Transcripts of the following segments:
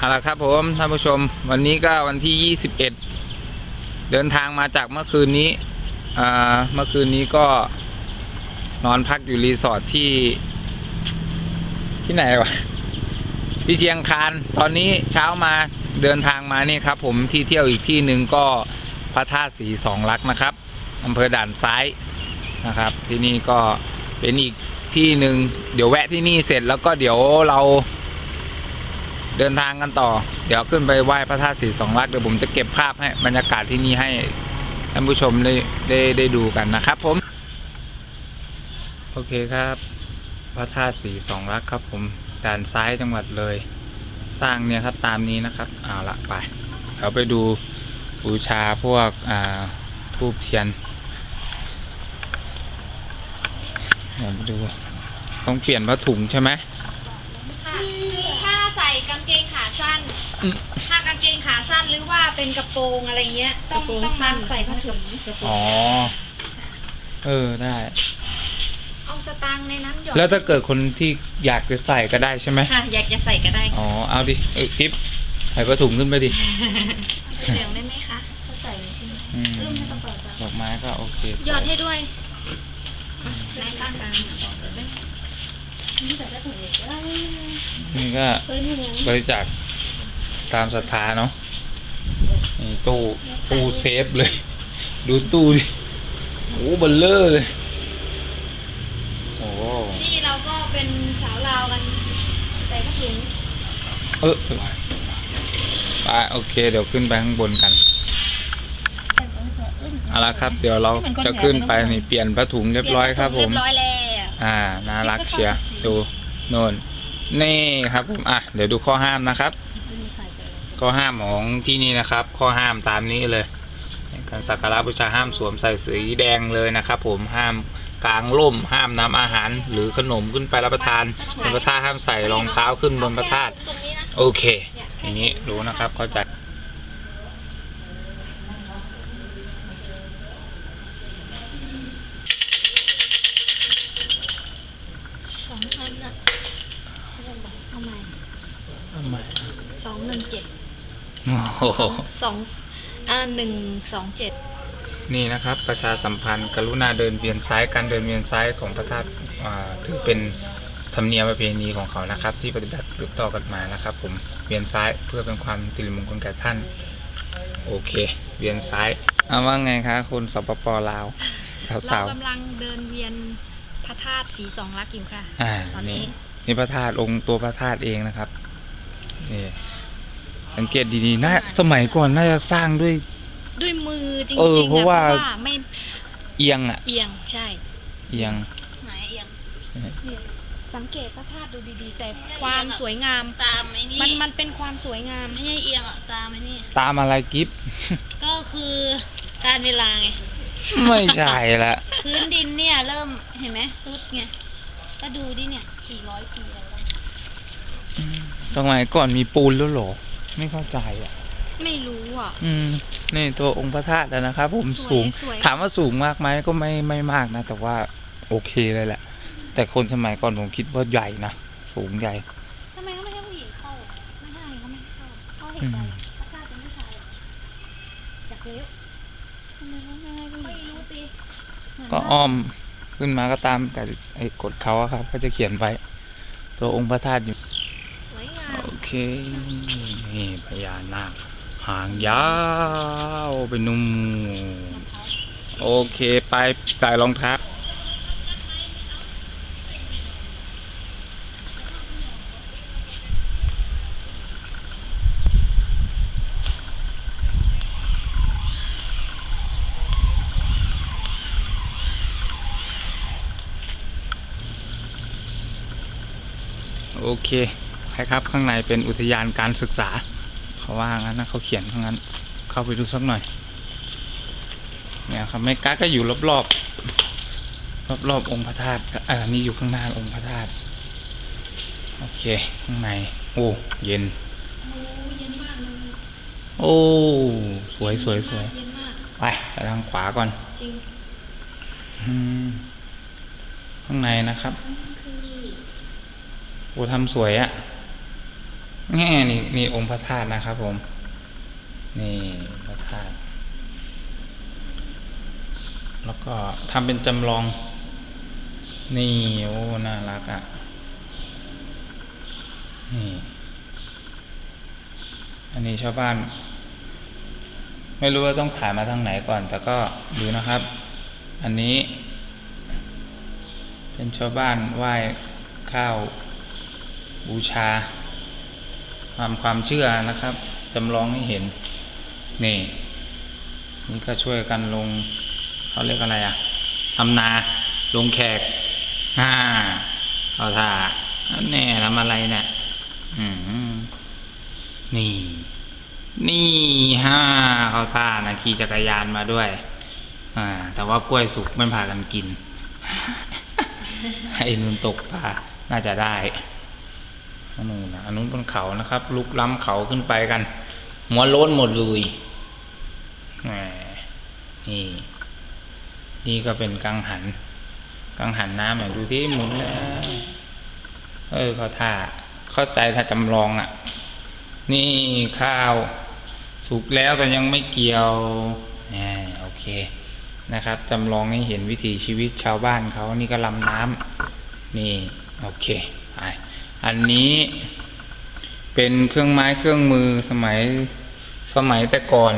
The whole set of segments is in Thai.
เอาละครับผมท่านผู้ชม วันนี้ก็วันที่ 21 เดินทางมาจากเมื่อคืนนี้อ่าเมื่อคืนนี้ก็นอนพักอยู่รีสอร์ทที่ที่ไหนวะที่เชียงคานตอนนี้เช้ามาเดินทางมานี่ครับ ผมที่เที่ยวอีกที่หนึ่งก็พระธาตุสีสองลักษณ์นะครับอำเภอด่านซ้ายนะครับ ที่นี่ก็เป็นอีกที่หนึ่งเดี๋ยวแวะที่นี่เสร็จแล้วก็เดี๋ยวเรา เดินทางกันต่อ เดี๋ยวขึ้นไปไหว้พระธาตุสีสองลักเดี๋ยวผมจะเก็บภาพให้บรรยากาศที่นี่ให้ท่านผู้ชมได้ได้ได้ดูกันนะครับ ผม โอเคครับ พระธาตุสีสองลักครับ ผมด่านซ้ายจังหวัดเลย สร้างเนี่ยครับตามนี้นะครับเอาละไปเราไปดูบูชาพวกอ่าทูบเทียนเดี๋ยวมาดูต้องเปลี่ยนผ้าถุงใช่ไหม กางเกงขาสั้น อืม ถ้ากางเกงขาสั้นหรือว่าเป็นกระโปรงอะไรเงี้ย ต้องต้องมาใส่ผ้าถุงอ๋อ เออได้ เอาสตางค์ในนั้นหยอดแล้วถ้าเกิดคนที่อยากจะใส่ก็ได้ใช่ไหมค่ะ อยากจะใส่ก็ได้อ๋อ เอาดิเออกิ๊บใส่ผ้าถุงขึ้นไปดิสีเหลืองได้ไหมคะถ้าใส่ใช่ไหมอืมเริ่มให้กระเป๋าตังค์ดอกไม้ก็โอเคหยอดให้ด้วยในข้างกลางนี่แต่ถ้าถุงเล็กก็ได้ นี่ก็เฮ้ยนี่ไงบริจาคตามศรัทธาเนาะนี่ตู้ตู้เซฟเลย ดูตู้ดิโอ้เบลเลอร์เลยโอ้นี่เราก็เป็นสาวลาวกันใส่ผ้าถุงเออเออไปโอเค เดี๋ยวขึ้นไปข้างบนกันเอาละครับ เดี๋ยวเราจะขึ้นไปนี่เปลี่ยนผ้าถุงเรียบร้อยครับผมเรียบร้อยแล้วอ่า น่ารักเชียร์ ดูโน่นนี่ครับผมอะเดี๋ยวดูข้อห้ามนะครับ ข้อห้ามของที่นี่นะครับ ข้อห้ามตามนี้เลย การสักการะบูชาห้ามสวมใส่สีแดงเลยนะครับผมห้ามกลางร่มห้ามนำอาหารหรือขนมขึ้นไปรับประทานบนพระธาตุห้ามใส่รองเท้าขึ้นบนพระธาตุโอเคอย่างนี้รู้นะครับเข้าใจ สองพันอะ เอาใหม่ทำไมสองหนึ่งเจ็ดโอ้โหสองอ่าหนึ่งสองเจ็ดนี่นะครับประชาสัมพันธ์กรุณาเดินเวียนซ้ายการเดินเวียนซ้ายของพระธาตุอ่าถือเป็นธรรมเนียมประเพณีของเขานะครับ ที่ปฏิบัติสืบต่อกันมานะครับ ผมเวียนซ้ายเพื่อเป็นความสิริมงคลแก่ท่าน โอเค เวียนซ้ายเอาว่าไงคะคุณสปปลาวเราสาวกำลังเดินเวียนพระธาตุสีสองลักษณ์อยู่ค่ะๆอ่าตอนนี้ นี่นี่พระธาตุองค์ตัวพระธาตุเองนะครับนี่สังเกตดีๆน่าสมัยก่อนน่าจะสร้างด้วย ด้วยมือจริงเออๆเพราะว่าไม่เอียงอะ เอียงใช่ เอียงไหนเอียงใช่เนี่ยสังเกตพระธาตุดูดีๆ แต่ความสวยงามตามไอ้นี่มันมันเป็นความสวยงามไม่ใช่เอียงอะตามไอ้นี่ตามอะไรกิฟก็คือการเวลาไงไม่ใช่ละพื้นดินเนี่ยเริ่มเห็นไหมซุดไงก็ดูดิเนี่ย กี่ร้อยปีแล้ววะสมัยก่อนมีปูนแล้วเหรอ ไม่เข้าใจอะ ไม่รู้อะ อืมนี่ตัวองค์พระธาตุอะนะครับผมสวยสูง สวย ถามว่าสูงมากไหมก็ไม่ไม่มากนะ แต่ว่าโอเคเลยแหละ แต่คนสมัยก่อนผมคิดว่าใหญ่นะสูงใหญ่ ทำไมเขาไม่ให้ผู้หญิงเข้าไม่ให้เขาไม่ให้เข้าเขาเห็อืนมใจพระธาตุเป็นผู้ชายอยากรู้ทำไมเขาไม่ให้ผู้หญิงไม่รู้สิเหมือนก็ว่าอ้อม ขึ้นมาก็ตามแต่ไอ้กดเขาครับ ก็จะเขียนไว้ตัวองค์พระธาตุอยู่โอเคนี่พญานาคหางยาวไปนุ่ม โอเคไปใส่รองเท้า เคใช่ครับ ข้างในเป็นอุทยานการศึกษา เขาว่างั้นนะเขาเขียนข้างนั้น เข้าไปดูสักหน่อย เนี่ยครับไม่กักก็อยู่รอบรอบรอบรอบๆองค์พระธาตุก็อ่านี่อยู่ข้างหน้าองค์พระธาตุโอเค ข้างใน โอ้ เย็น โอ้ สวยสวยสวยเย็นมากไปไปทางขวาก่อนจริงอืมข้างในนะครับโอ้ทำสวยอะ่ะแง่นี่นี่องค์พระธาตุนะครับผม นี่พระธาตุแล้วก็ทำเป็นจำลอง นี่โอ้น่ารักอะ่ะนี่อันนี้ชาวบ้าน ไม่รู้ว่าต้องผ่านมาทางไหนก่อน แต่ก็ดูนะครับ อันนี้ เป็นชาวบ้านไหว้ข้าว บูชาความความเชื่อนะครับจำลองให้เห็น นี่ นี่ก็ช่วยกันลงเขาเรียกอะไรอะทำนาลงแขกอ่าเอาท่าอันแน่ทำอะไรเนี่ยอืมนี่ นี่ฮ่าเขาท่านะขี่จักรยานมาด้วย อ่า แต่ว่ากล้วยสุกไม่พากันกินให้นุนตกปลาน่าจะได้ นนู้นนะอันนู้นบนเขานะครับ ลุกล้ำเขาขึ้นไปกันหัวโล้นหมดเลยนี่ นี่ก็เป็นกังหัน กังหันน้ำเนี่ยดูที่หมุนแล้วเออเขาท่าเข้าใจถ้าจำลองอะ นี่ข้าว สุกแล้วแต่ยังไม่เกี่ยวแหมโอเคนะครับจำลองให้เห็นวิถีชีวิตชาวบ้านเขานี่ก็ลำน้ำนี่ โอเคไป อันนี้เป็นเครื่องไม้เครื่องมือสมัยสมัยแต่ก่อน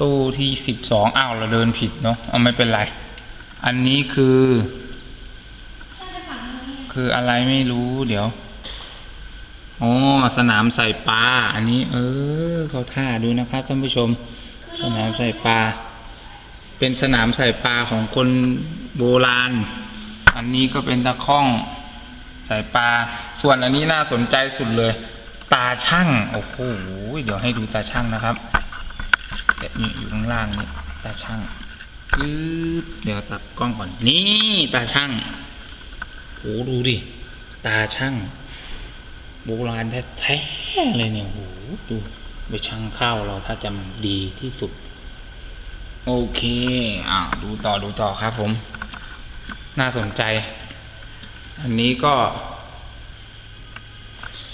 ตู้ที่สิบสองอ้าวเราเดินผิดเนาะเอาไม่เป็นไร อันนี้คือ คืออะไรไม่รู้เดี๋ยวอ๋อสนามใส่ปลาอันนี้ เออเขาท่าดูนะครับท่านผู้ชม สนามใส่ปลาเป็นสนามใส่ปลาของคนโบราณ อันนี้ก็เป็นตะข้อง ใส่ปลา ส่วนอันนี้น่าสนใจสุดเลย ตาช่างโอ้โหเดี๋ยวให้ดูตาช่างนะครับเดี๋ยวนี่อยู่ข้างล่างนี่ตาช่างกึ๊บเดี๋ยวตัดกล้องก่อนนี่ตาช่างโอ้ดูดิตาช่างโบราณแท้ๆเลยเนี่ยโอ้ดูไปช่างข้าวเราถ้าจำดีที่สุด โอเค อ่าดูต่อดูต่อครับผม น่าสนใจ อันนี้ก็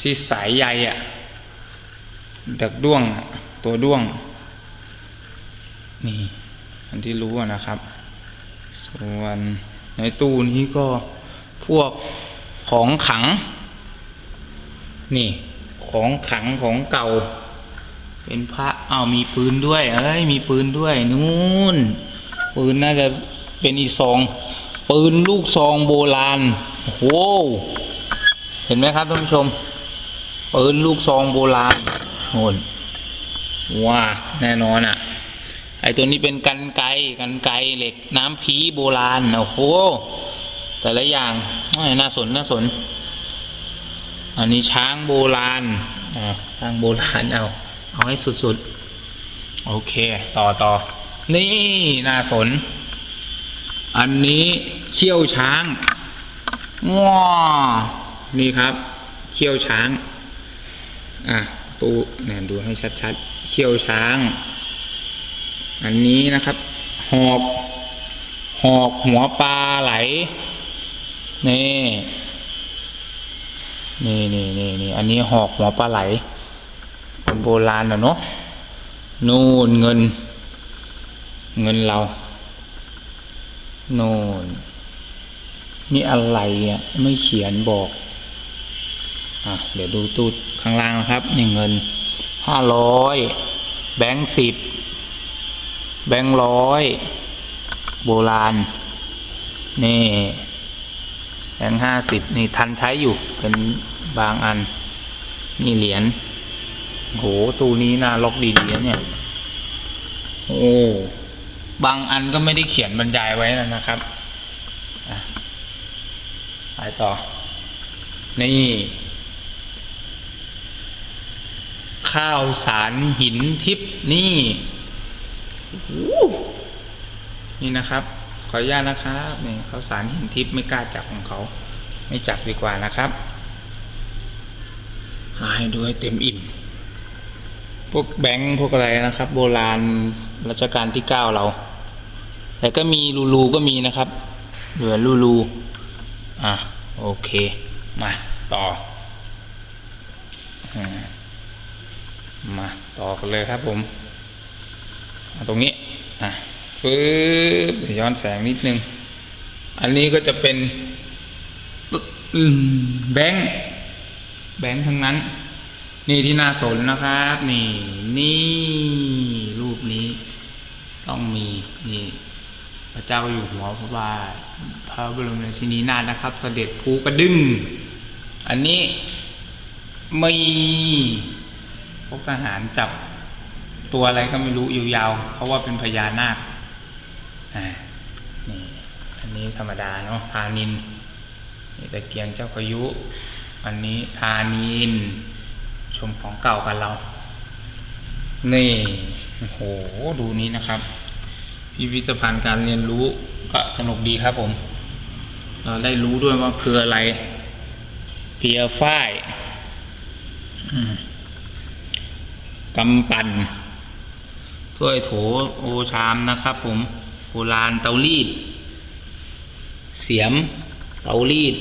ที่สายใยอะ่ะดักด้วงตัวด้วง นี่ อันที่รู้นะครับ ส่วนในตู้นี้ก็พวกของขัง นี่ ของขังของเก่า เป็นพระเอามีปืนด้วย เอ้ยมีปืนด้วย นู่น ปืนน่าจะเป็นอีซอง ปืนลูกซองโบราณ โอ้โหเห็นไหมครับท่านผู้ชมปืนลูกซองโบราณโน่นว้าแน่นอนอะ ไอตัวนี้เป็นกันไกกันไกเหล็กน้ำพีโบราณโอ้โหแต่ละอย่างน่าสนน่าสน อันนี้ช้างโบราณอ่าช้างโบราณเอาเอาให้สุดๆ โอเค ต่อต่อนี่น่าสน อันนี้เขี้ยวช้าง ว้านี่ครับ เขี้ยวช้าง อะตูเนี่ยดูให้ชัดๆเขี้ยวช้าง อันนี้นะครับ หอกหอกหัวปลาไหล นี่นี่นี่นี่นี่อันนี้หอกหัวปลาไหลคนโบราณนะเนาะนู่นเงิน เงินเราโน่น นี่อะไรอะไม่เขียนบอกอะเดี๋ยวดูตู้ข้างล่างนะครับนี่เงินห้าร้อยแบงค์สิบแบงค์ร้อยโบราณ นี่แบงค์ห้าสิบนี่ทันใช้อยู่เป็นบางอัน นี่เหรียญโหตู้นี้น่าล็อกดีๆเนี่ย โอ้ บางอันก็ไม่ได้เขียนบรรยายไว้นะนะครับ ไปต่อ นี่ ข้าวสารหินทิพนี่นี่นะครับ ขออนุญาตนะครับนี่ข้าวสารหินทิพไม่กล้าจับของเขา ไม่จับดีกว่านะครับให้ดูให้เต็มอิ่ม พวกแบงค์พวกอะไรนะครับ โบราณรัชกาลที่เก้าเรา แต่ก็มีรูรูก็มีนะครับ เหลือรูรู อะโอเค มาต่ออมาต่อกันเลยครับผม ตรงนี้อะปึ๊บย้อนแสงนิดนึง อันนี้ก็จะเป็นแบงค์แบงค์ทั้งนั้น นี่ที่น่าสนนะครับ นี่นี่รูปนี้ ต้องมีนี่พระเจ้าอยู่หัวพระบาท ระบรมราชินีนาถนะครับ เสด็จภูกระดึงอันนี้มีพวกทหารจับตัวอะไรก็ไม่รู้ยาวๆเพราะว่าเป็นพญานาคอ่านี่อันนี้ธรรมดาเนาะทานินนี่ตะเกียงเจ้าพายุ อันนี้ทานิน ชมของเก่ากันเรา นี่โอ้โหดูนี้นะครับ พิพิธภัณฑ์การเรียนรู้ก็สนุกดีครับผม เราได้รู้ด้วยว่าคืออะไร เพียฝ้ายอืมกำปั่นถ้วยโถโอชามนะครับผมโบราณเตารีด เสียม เตารีด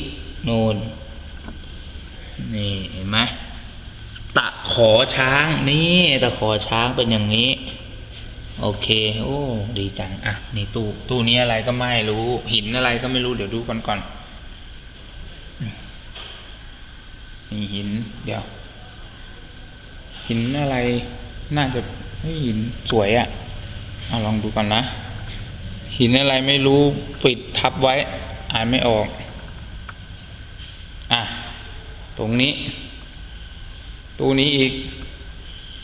โนน นี่เห็นไหมตะขอช้างนี่ตะขอช้างเป็นอย่างนี้ โอเค โอ้ ดีจัง อะ นี่ตู้ ตู้นี้อะไรก็ไม่รู้ หินอะไรก็ไม่รู้ เดี๋ยวดูก่อนก่อนนี่หิน เดี๋ยว หินอะไร น่าจะเฮ้หินสวยอะ่ะ เอาลองดูก่อนนะ หินอะไรไม่รู้ ปิดทับไว้ อ่านไม่ออก อะ ตรงนี้ ตู้นี้อีก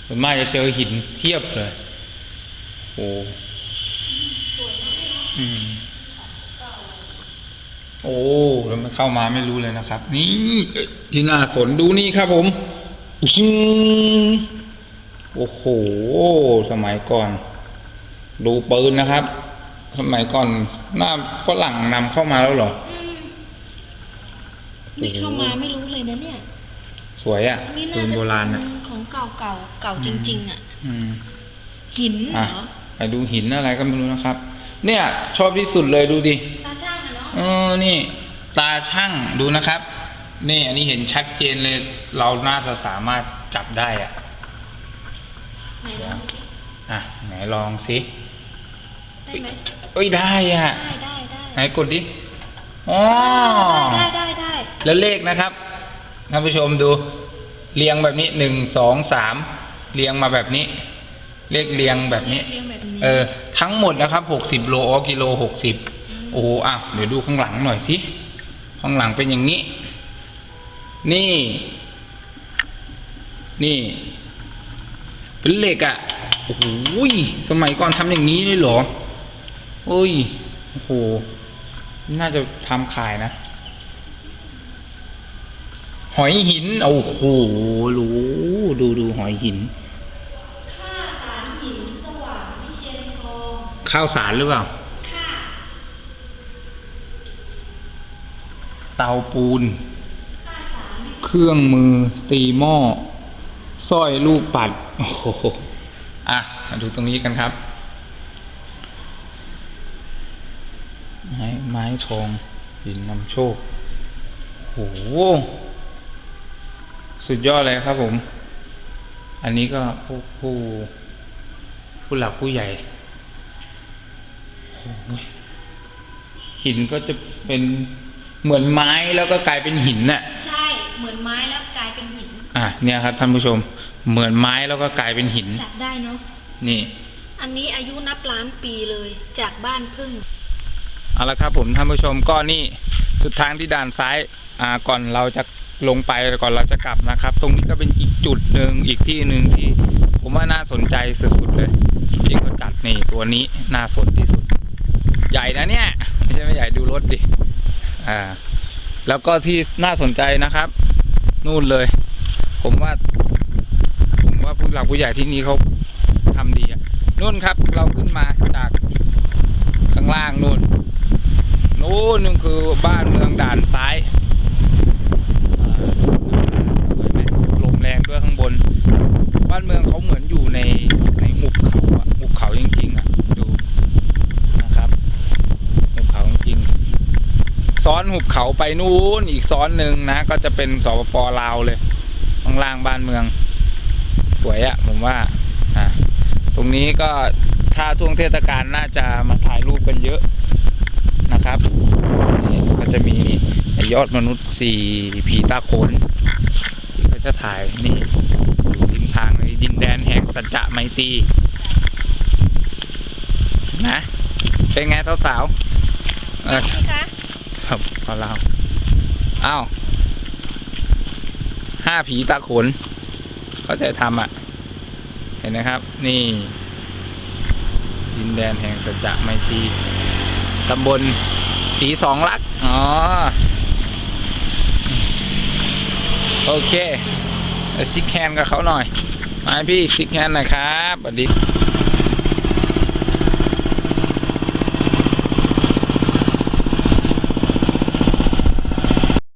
ส่วนมากจะเจอหินเทียบเลย อ้อืมโอ้แล้วมันเข้ามาไม่รู้เลยนะครับ นี่เอ้ยที่น่าสนดูนี่ครับผมชิงโอ้โห สมัยก่อน ดูปืนนะครับ สมัยก่อนหน้าฝรั่งนำเข้ามาแล้วเหรอนี่เข้ามาไม่รู้เลยนะเนี่ย สวยอะ่ะนี่ปืน่านจะโบราณเป็อะนของเก่าเก่าๆเก่าจริง ๆ อะอืมหินเหรอะอไป ดูหินอะไรก็ไม่รู้นะครับ เนี่ย ชอบที่สุดเลยดูดิตาช่างอะเนาะเออนี่ ตาช่างดูนะครับ นี่ อันนี้เห็นชัดเจนเลย เราน่าจะสามารถจับได้อะไหนลองสิอะไหนลองสิได้ไหมเอ้ยได้อะได้ได้ได้ไหนกดดิอ๋อได้ได้ได้แล้วเลขนะครับท่านผู้ชมดู เรียงแบบนี้หนึ่งสองสามเรียงมาแบบนี้ เลขเรียงแบบนี้เรียงแบบนี้ เออ ทั้งหมดนะครับหกสิบโลอ๋อกิโลหกสิบโอ้โหอะเดี๋ยวดูข้างหลังหน่อยสิ ข้างหลังเป็นอย่างนี้ นี่ นี่ เป็นเหล็กอะ่ะโอ้โหยสมัยก่อนทำอย่างนี้เลยเหรอโอ้ยโอ้โห น่าจะทำขายนะ หอยหิน โอ้โห รู้ ดูดูหอยหิน ค่าสารหินสว่างวิเชียนทอง ข้าวสารหรือเปล่าค่า เตาปูน เครื่องมือตีหม้อสร้อยลูกปัด โอ้โห อะ มาดูตรงนี้กันครับ ไม้ไม้ทองหินนำโชคโอ้โหสุดยอดเลยครับผม อันนี้ก็ผู้ผู้ผู้หลักผู้ใหญ่ หหินก็จะเป็นเหมือนไม้แล้วก็กลายเป็นหินน่ะ ใช่ เหมือนไม้แล้วกลายเป็นหิน อะเนี่ยครับท่านผู้ชม เหมือนไม้แล้วก็กลายเป็นหินจับได้เนาะนี่ อันนี้อายุนับล้านปีเลยจากบ้านพึ่งเอาละครับผมท่านผู้ชมก็นี่สุดทางที่ด่านซ้ายอ่าก่อนเราจะลงไปก่อนเราจะกลับนะครับ ตรงนี้ก็เป็นอีกจุดหนึ่งอีกที่หนึ่งที่ ผมว่าน่าสนใจสุดๆเลยที่เขาจัดนี่ตัวนี้น่าสนที่สุด ใหญ่นะเนี่ย ไม่ใช่ไม่ใหญ่ดูรถดิ อ่า แล้วก็ที่น่าสนใจนะครับ นู่นเลย ผมว่า ผมว่าผู้หลักผู้ใหญ่ที่นี่เขาทำดีอะนู่นครับ เราขึ้นมาจากข้างล่างนู่น นู่นนู่นคือบ้านเมืองด่านซ้ายลมแรงด้วยข้างบน บ้านเมืองเขาเหมือนอยู่ในในหุบเขาอะหุบเขาจริงๆอะดูนะครับหุบเขาจริงๆ ซ้อนหุบเขาไปนู่นอีกซ้อนหนึ่งนะ ก็จะเป็นสปปลาวเลยข้างล่างบ้านเมือง สวยอะผมว่าอะตรงนี้ก็ถ้าช่วงเทศกาลน่าจะมาถ่ายรูปกันเยอะนะครับก็จะมียอดมนุษย์สี่ผีตาโขนที่เขาจะถ่ายนี่ริมทางในดินแดนแห่งสัจจะไมตรีนะ เป็นไงสาวๆ ครับเอาเราอ้าวห้าผีตาขนเขาจะทำอะ เห็นนะครับ นี่ดินแดนแห่งสัจจะไมตรีตำบลสีสองลักษณ์อ๋อ โอเคซิกแฮนกับเขาหน่อย มาพี่ซิกแฮนน่อยครับสวัสดี